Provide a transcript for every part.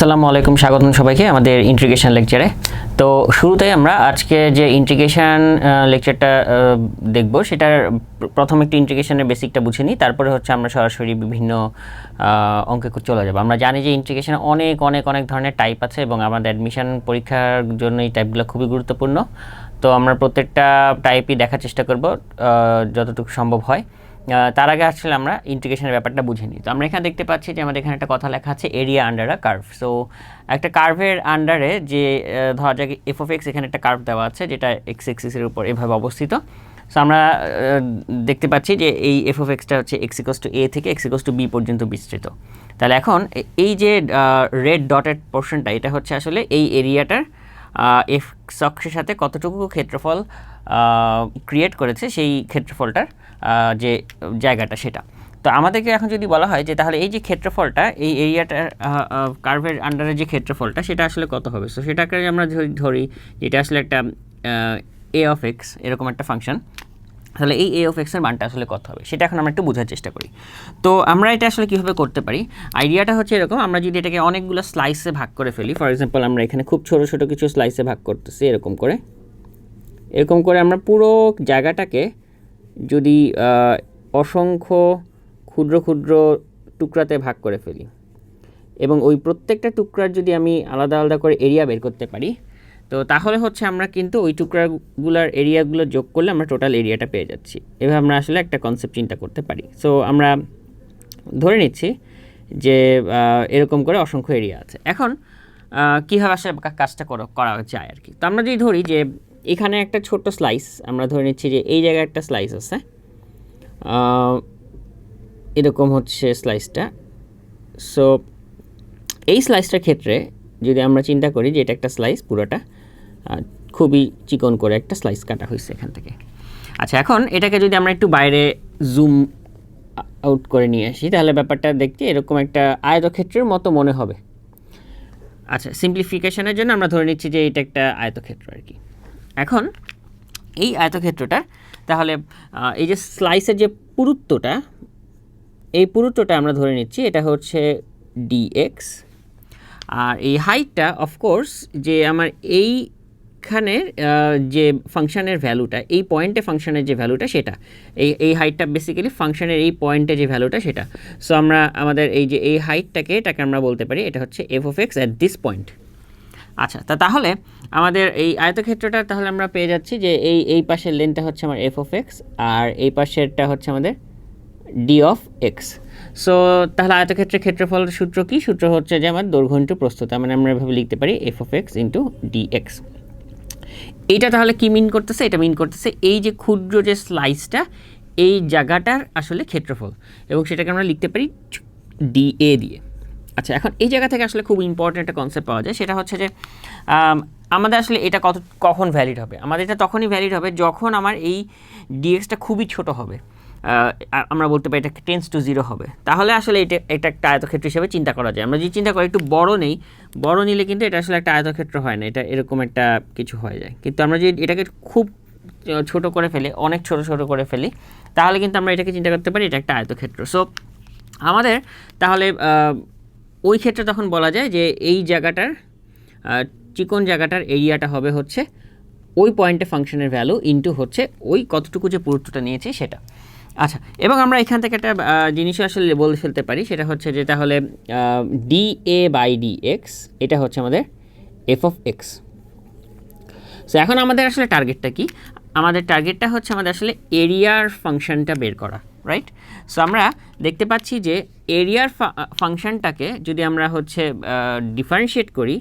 আসসালামু আলাইকুম, স্বাগতম সবাইকে আমাদের ইন্টিগ্রেশন লেকচারে তো শুরুতেই আমরা আজকে যে ইন্টিগ্রেশন লেকচারটা দেখব, সেটার প্র- প্রথম একটি ইন্টিগ্রেশনের বেসিকটা বুঝে নিই, তারপরে হচ্ছে আমরা সরাসরি বিভিন্ন অঙ্কে চলে যাব। আমরা জানি যে ইন্টিগ্রেশনে অনেক অনেক অনেক ধরনের টাইপ আছে এবং আমাদের অ্যাডমিশন পরীক্ষার জন্য এই টাইপগুলো খুবই গুরুত্বপূর্ণ। তো আমরা প্রত্যেকটা টাইপই দেখার চেষ্টা করব যতটুকু সম্ভব হয়। তার আগে আসলে আমরা ইন্টিগ্রেশনের ব্যাপারটা বুঝে নিই। তো আমরা এখানে দেখতে পাচ্ছি যে আমাদের এখানে একটা কথা লেখা আছে area under a curve so একটা কার্ভের আন্ডারে যে ধরা যাক এফ অফ এক্স এখানে একটা কার্ভ দেওয়া আছে, যেটা এক্স এক্সিসের উপর এভাবে অবস্থিত। সো আমরা দেখতে পাচ্ছি যে এই এফ অফ এক্সটা হচ্ছে এক্স ইকস টু এ থেকে এক্স ইকস টু বি পর্যন্ত বিস্তৃত। তাহলে এখন এই যে রেড ডটেড পোর্শনটা এটা হচ্ছে আসলে এই এরিয়াটার এফ অক্ষের সাথে কতটুকু ক্ষেত্রফল ক্রিয়েট করেছে সেই ক্ষেত্রফলটার যে জায়গাটা সেটা। তো আমাদেরকে এখন যদি বলা হয় যে তাহলে এই যে ক্ষেত্রফলটা, এই এরিয়াটার কার্ভের আন্ডারে যে ক্ষেত্রফলটা, সেটা আসলে কত হবে? সো সেটাকে আমরা ধরি- ধরি, যেটা আসলে একটা এ অফ এক্স এরকম একটা ফাংশন তাহলে এই এ অফ এক্সের মানটা আসলে কত হবে? সেটা এখন আমরা একটু বোঝার চেষ্টা করি। তো আমরা এটা আসলে কীভাবে করতে পারি? আইডিয়াটা হচ্ছে এরকম, আমরা যদি এটাকে অনেকগুলো স্লাইসে ভাগ করে ফেলি ফর এক্সাম্পল আমরা এখানে খুব ছোটো ছোটো কিছু স্লাইসে ভাগ করতেছি, এরকম করে। এরকম করে আমরা পুরো জায়গাটাকে যদি অসংখ্য ক্ষুদ্র ক্ষুদ্র টুকরাতে ভাগ করে ফেলি এবং ওই প্রত্যেকটা টুকরার যদি আমি আলাদা আলাদা করে এরিয়া বের করতে পারি, তো তাহলে হচ্ছে আমরা কিন্তু ওই টুকরাগুলোর এরিয়াগুলো যোগ করলে আমরা টোটাল এরিয়াটা পেয়ে যাচ্ছি। এভাবে আমরা আসলে একটা কনসেপ্ট চিন্তা করতে পারি। সো আমরা ধরে নিচ্ছি যে এরকম করে অসংখ্য এরিয়া আছে। এখন কীভাবে আসলে কাজটা করা যায় আর কি? তো আমরা যদি ধরি যে এখানে একটা ছোট্ট স্লাইস আমরা ধরে নিচ্ছি যে এই জায়গায় একটা স্লাইস আছে। এরকম হচ্ছে স্লাইসটা সো এই স্লাইসটার ক্ষেত্রে যদি আমরা চিন্তা করি যে এটা একটা স্লাইস পুরোটা খুবই চিকন করে একটা স্লাইস কাটা হয়েছে এখান থেকে। আচ্ছা এখন এটাকে যদি আমরা একটু বাইরে জুম আউট করে নিয়ে আসি, তাহলে ব্যাপারটা দেখতে এরকম একটা আয়তক্ষেত্রের মতো মনে হবে। আচ্ছা সিম্পলিফিকেশনের জন্য আমরা ধরে নিচ্ছি যে এটা একটা আয়তক্ষেত্র আর কি। এখন এই আয়তক্ষেত্রটার তাহলে এই যে স্লাইসের যে পুরুত্বটা, এই পুরুত্বটা আমরা ধরে নিচ্ছি, এটা হচ্ছে ডিএক্স আর এই হাইটটা অফকোর্স যে আমার এইখানের যে ফাংশানের ভ্যালুটা এই পয়েন্টে ফাংশানের যে ভ্যালুটা সেটা, এই এই হাইটটা বেসিক্যালি ফাংশানের এই পয়েন্টে যে ভ্যালুটা সেটা। সো আমরা আমাদের এই যে এই হাইটটাকে এটাকে আমরা বলতে পারি, এটা হচ্ছে F of X at this point আচ্ছা তা তাহলে আমাদের এই আয়তক্ষেত্রটা তাহলে আমরা পেয়ে যাচ্ছি যে এই এই পাশের লেনটা হচ্ছে আমার এফ অফ এক্স আর এই পাশেরটা হচ্ছে আমাদের ডি অফ এক্স সো তাহলে আয়তক্ষেত্রের ক্ষেত্রফল সূত্র কি? সূত্র হচ্ছে যে আমার দৈর্ঘ্য ইন্টু প্রস্তুত মানে আমরা এভাবে লিখতে পারি F of X into D X এইটা তাহলে কি মিন করতেছে? এটা মিন করতেছে এই যে ক্ষুদ্র যে স্লাইসটা এই জায়গাটার আসলে ক্ষেত্রফল এবং সেটাকে আমরা লিখতে পারি ডি এ দিয়ে। আচ্ছা এখন এই জায়গা থেকে আসলে খুব ইম্পর্টেন্ট একটা কনসেপ্ট পাওয়া যায়। সেটা হচ্ছে যে আমাদের আসলে এটা কত, কখন ভ্যালিড হবে? আমাদের এটা তখনই ভ্যালিড হবে যখন আমার এই ডিএক্সটা খুবই ছোট হবে। আমরা বলতে পারি এটা টেন্স টু জিরো হবে। তাহলে আসলে এটা এটা একটা আয়তক্ষেত্র হিসেবে চিন্তা করা যায়। আমরা যদি চিন্তা করি একটু বড় নেই, বড় নিলে কিন্তু এটা আসলে একটা আয়তক্ষেত্র হয় না। এটা এরকম একটা কিছু হয়ে যায়। কিন্তু আমরা যদি এটাকে খুব ছোট করে ফেলি, অনেক ছোট ছোট করে ফেলি, তাহলে কিন্তু আমরা এটাকে চিন্তা করতে পারি এটা একটা আয়তক্ষেত্র। সো আমাদের তাহলে ওই ক্ষেত্রে তখন বলা যায় যে এই জায়গাটার চিকন জায়গাটার এরিয়াটা হবে হচ্ছে ওই পয়েন্টে ফাংশনের ভ্যালু ইনটু হচ্ছে ওই কতটুকু যে পুরুত্বটা নিয়েছি সেটা। আচ্ছা এবং আমরা এখান থেকে একটা জিনিসও আসলে বলে ফেলতে পারি, সেটা হচ্ছে যে তাহলে D A by D X এটা হচ্ছে আমাদের এফ অফ এক্স সো এখন আমাদের আসলে টার্গেটটা কি? আমাদের টার্গেটটা হচ্ছে আমাদের আসলে এরিয়ার ফাংশনটা বের করা। রাইট সো আমরা দেখতে পাচ্ছি যে এরিয়ার ফাংশনটাকে যদি আমরা হচ্ছে ডিফারেন্সিয়েট করি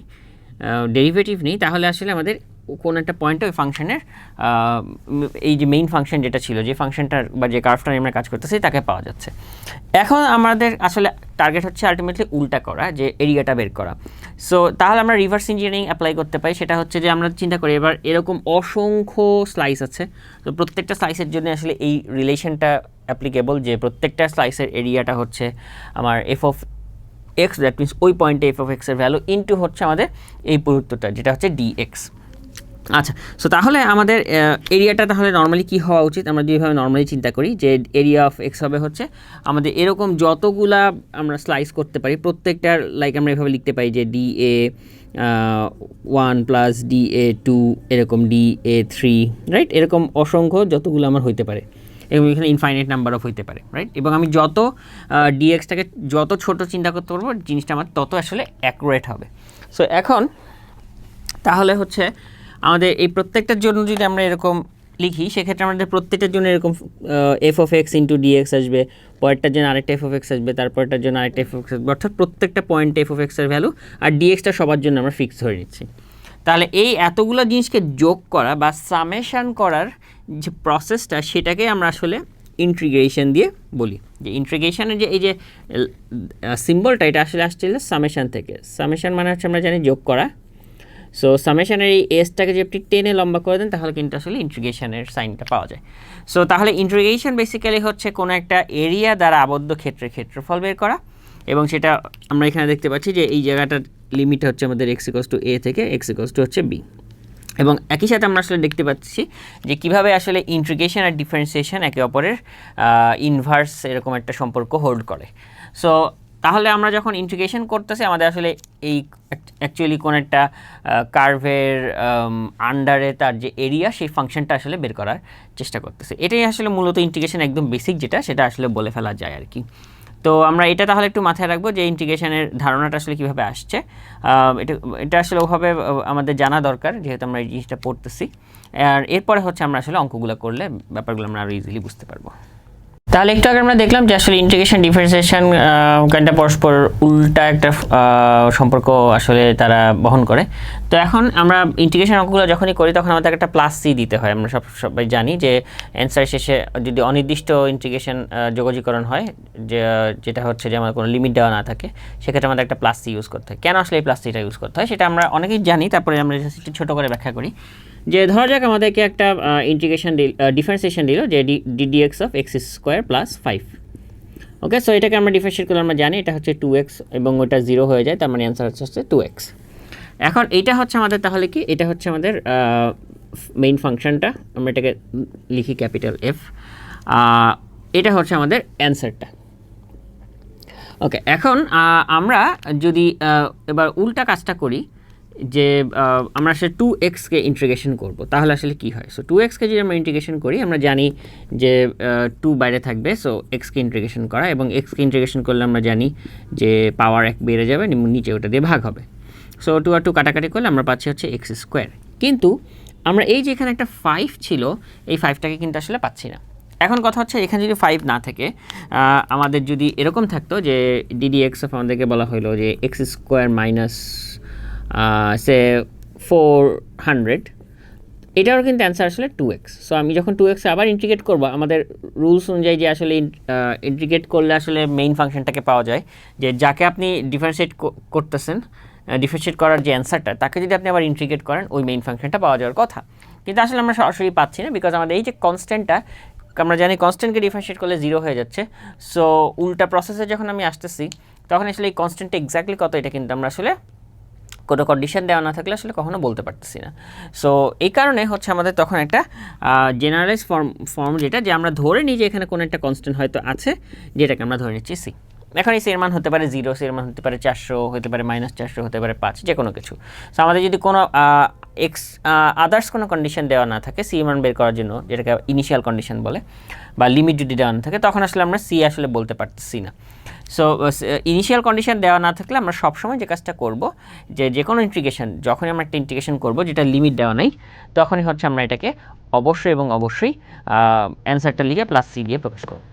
ডেরিভেটিভ নিই, তাহলে আসলে আমাদের কোনো একটা পয়েন্টে ওই ফাংশনের এই যে মেইন ফাংশন যেটা ছিল, যে ফাংশনটার বা যে কার্ভটা আমরা কাজ করতেছি, তাকে পাওয়া যাচ্ছে। এখন আমাদের আসলে টার্গেট হচ্ছে আলটিমেটলি উল্টা করা, যে এরিয়াটা বের করা। সো তাহলে আমরা রিভার্স ইঞ্জিনিয়ারিং অ্যাপ্লাই করতে পারি, সেটা হচ্ছে যে আমরা চিন্তা করি, এবার এরকম অসংখ্য স্লাইস আছে। তো প্রত্যেকটা স্লাইসের জন্য আসলে এই রিলেশনটা অ্যাপ্লিকেবল যে প্রত্যেকটা স্লাইসের এরিয়াটা হচ্ছে আমার F of X that means ওই পয়েন্টে এফ অফ এক্সের ভ্যালু ইন্টু হচ্ছে আমাদের এই পুরুত্বটা যেটা হচ্ছে ডি এক্স আচ্ছা সো তাহলে আমাদের এরিয়াটা তাহলে নর্মালি কি হওয়া উচিত? আমরা যেভাবে নর্মালি চিন্তা করি যে এরিয়া অফ এক্স হবে হচ্ছে আমাদের এরকম যতগুলা আমরা স্লাইস করতে পারি, প্রত্যেকটার লাইক আমরা এভাবে লিখতে পারি যে D A one plus D A two এরকম ডি এ থ্রি রাইট এরকম অসংখ্য যতগুলো আমার হইতে পারে। এবং এখানে ইনফাইনাইট নাম্বার অফ হইতে পারে রাইট এবং আমি যত ডিএক্সটাকে যত ছোট চিন্তা করতে পারব, জিনিসটা আমার তত আসলে অ্যাকুরেট হবে। সো এখন তাহলে হচ্ছে আমাদের এই প্রত্যেকটার জন্য যদি আমরা এরকম লিখি, সেক্ষেত্রে আমাদের প্রত্যেকটার জন্য এরকম F of X into D X আসবে, পরেরটার জন্য আরেকটা এফ অফ এক্স আসবে, তারপরটার জন্য আরেকটা এফ অফ এক্স আসবে, অর্থাৎ প্রত্যেকটা পয়েন্ট এফ অফ এক্সের ভ্যালু আর ডিএক্সটা সবার জন্য আমরা ফিক্স ধরে নিচ্ছি। তাহলে এই এতগুলো জিনিসকে যোগ করা বা সামেশান করার যে প্রসেসটা সেটাকে আমরা আসলে ইন্ট্রিগ্রেশন দিয়ে বলি। যে ইন্ট্রিগ্রেশনের যে এই যে সিম্বলটা এটা আসলে আসছে সামেশান থেকে। সামেশান মানে হচ্ছে আমরা জানি যোগ করা। সো সামেশানের এই এসটাকে যদি আপনি টেনে লম্বা করে দেন, তাহলে কিন্তু আসলে ইন্ট্রিগেশনের সাইনটা পাওয়া যায়। সো তাহলে ইন্ট্রিগেশন বেসিক্যালি হচ্ছে কোনো একটা এরিয়া দ্বারা আবদ্ধ ক্ষেত্রের ক্ষেত্রফল বের করা এবং সেটা আমরা এখানে দেখতে পাচ্ছি যে এই জায়গাটার লিমিট হচ্ছে আমাদের এক্স ইকোস টু এ থেকে এক্স ইকোস টু হচ্ছে বি এবং একই সাথে আমরা আসলে দেখতে পাচ্ছি যে কীভাবে আসলে ইন্ট্রিগেশন আর ডিফারেন্সিয়েশন একে অপরের ইনভার্স এরকম একটা সম্পর্ক হোল্ড করে। সো তাহলে আমরা যখন ইন্টিগ্রেশন করতেছি, আমাদের আসলে এই অ্যাকচুয়ালি কোন একটা কার্ভের আন্ডারে তার যে এরিয়া সেই ফাংশনটা আসলে বের করার চেষ্টা করতেছে। এটাই আসলে মূলত ইন্টিগ্রেশন একদম বেসিক যেটা, সেটা আসলে বলে ফেলা যায় আর কি। তো আমরা এটা তাহলে একটু মাথায় রাখব যে ইন্টিগ্রেশনের ধারণাটা আসলে কীভাবে আসছে। এটা এটা আসলে ওভাবে আমাদের জানা দরকার, যেহেতু আমরা এই জিনিসটা পড়তেছি। আর এরপরে হচ্ছে আমরা আসলে অঙ্কগুলো করলে ব্যাপারগুলো আমরা আরও ইজিলি বুঝতে পারব। তাহলে একটু আগে আমরা দেখলাম যে আসলে ইন্টিগ্রেশন ডিফারেন্সিয়েশন কাইন্ডটা পরস্পর উল্টা একটা সম্পর্ক আসলে তারা বহন করে। তো এখন আমরা ইন্টিগ্রেশন অঙ্কগুলো যখনই করি, তখন আমাদের একটা প্লাস সি দিতে হয়। আমরা সব, সবাই জানি যে অ্যান্সার শেষে যদি অনির্দিষ্ট ইন্টিগ্রেশন যোগাযোগীকরণ হয়, যে, যেটা হচ্ছে যে আমার কোনো লিমিট দেওয়া না থাকে, সেক্ষেত্রে আমাদের একটা প্লাস সি ইউজ করতে হয়। কেন আসলে এই প্লাস সিটা ইউজ করতে হয়, সেটা আমরা অনেকেই জানি, তারপরে আমরা একটু ছোটো করে ব্যাখ্যা করি। যে ধরা যাক আমাদেরকে একটা ইন্টিগ্রেশন দিল ডিফারেন্সিয়েশন দিল, যে D D D X of X square plus five okay so এটাকে আমরা ডিফারেন্সিয়েট করলে আমরা জানি এটা হচ্ছে টু এক্স এবং ওটা জিরো হয়ে যায়, তার মানে অ্যান্সার হচ্ছে হচ্ছে টু এক্স এখন এটা হচ্ছে আমাদের তাহলে কি? এটা হচ্ছে আমাদের মেইন ফাংশনটা আমরা এটাকে লিখি ক্যাপিটাল এফ এটা হচ্ছে আমাদের অ্যান্সারটা ওকে এখন আমরা যদি এবার উল্টা কাজটা করি যে আমরা আসলে টু এক্সকে ইন্টিগ্রেশন করব। তাহলে আসলে কী হয়? সো টু এক্সকে যদি আমরা ইন্টিগ্রেশন করি, আমরা জানি যে টু বাইরে থাকবে সো এক্সকে ইন্টিগ্রেশন করা এবং এক্সকে ইন্টিগ্রেশন করলে আমরা জানি যে পাওয়ার এক বেড়ে যাবে নিচে ওটা দিয়ে ভাগ হবে। সো টু আর টু কাটাকাটি করলে আমরা পাচ্ছি হচ্ছে এক্স স্কোয়ার কিন্তু আমরা এই যে এখানে একটা ফাইভ ছিল, এই ফাইভটাকে কিন্তু আসলে পাচ্ছি না। এখন কথা হচ্ছে, এখানে যদি ফাইভ না থাকে আমাদের যদি এরকম থাকতো যে ডিডি এক্স অফ আমাদেরকে বলা হলো যে X square minus say four hundred এটারও কিন্তু অ্যান্সার আসলে টু এক্স সো আমি যখন টু এক্সে আবার ইন্টিগ্রেট করব, আমাদের রুলস অনুযায়ী যে আসলে ইন্টিগ্রেট করলে আসলে মেইন ফাংশনটাকে পাওয়া যায়, যে যাকে আপনি ডিফারেন্সিয়েট করতেছেন ডিফারেন্সিয়েট করার যে অ্যান্সারটা তাকে যদি আপনি আবার ইন্টিগ্রেট করেন, ওই মেইন ফাংশনটা পাওয়া যাওয়ার কথা। কিন্তু আসলে আমরা সরাসরি পাচ্ছি না বিকজ আমাদের এই যে কনস্ট্যান্টটা আমরা জানি কনস্ট্যান্টকে ডিফারেন্সিয়েট করলে জিরো হয়ে যাচ্ছে। সো উল্টা প্রসেসে যখন আমি আসতেছি, তখন আসলে এই কনস্ট্যান্টটা এক্স্যাক্টলি কত, এটা কিন্তু আমরা আসলে কোনো কন্ডিশন দেওয়া না থাকলে আসলে কখনো বলতে পারতেছি না। সো এই কারণে হচ্ছে আমাদের তখন একটা জেনারেলাইজ ফর্ম ফর্ম যেটা যে আমরা ধরে নিই যে এখানে কোনো একটা কনস্ট্যান্ট হয়তো আছে, যেটাকে আমরা ধরে নিচ্ছি সি এখন এই সের মান হতে পারে জিরো সের মান হতে পারে চারশো, হতে পারে মাইনাস চারশো, হতে পারে পাঁচ যে কোনো কিছু। সো আমাদের যদি কোনো এক্স আদার্স কোনো কন্ডিশন দেওয়া না থাকে সি মান বের করার জন্য, যেটাকে ইনিশিয়াল কন্ডিশন বলে, বা লিমিট যদি দেওয়া না থাকে, তখন আসলে আমরা সি আসলে বলতে পারতেছি না। সো ইনিশিয়াল কন্ডিশন দেওয়া না থাকলে আমরা সবসময় যে কাজটা করব, যে যে কোনো ইন্টিগ্রেশন যখনই আমরা একটা ইন্টিগ্রেশন করব, যেটা লিমিট দেওয়া নেই, তখনই হচ্ছে আমরা এটাকে অবশ্যই এবং অবশ্যই অ্যান্সারটা লিখে প্লাস সি দিয়ে প্রকাশ করব।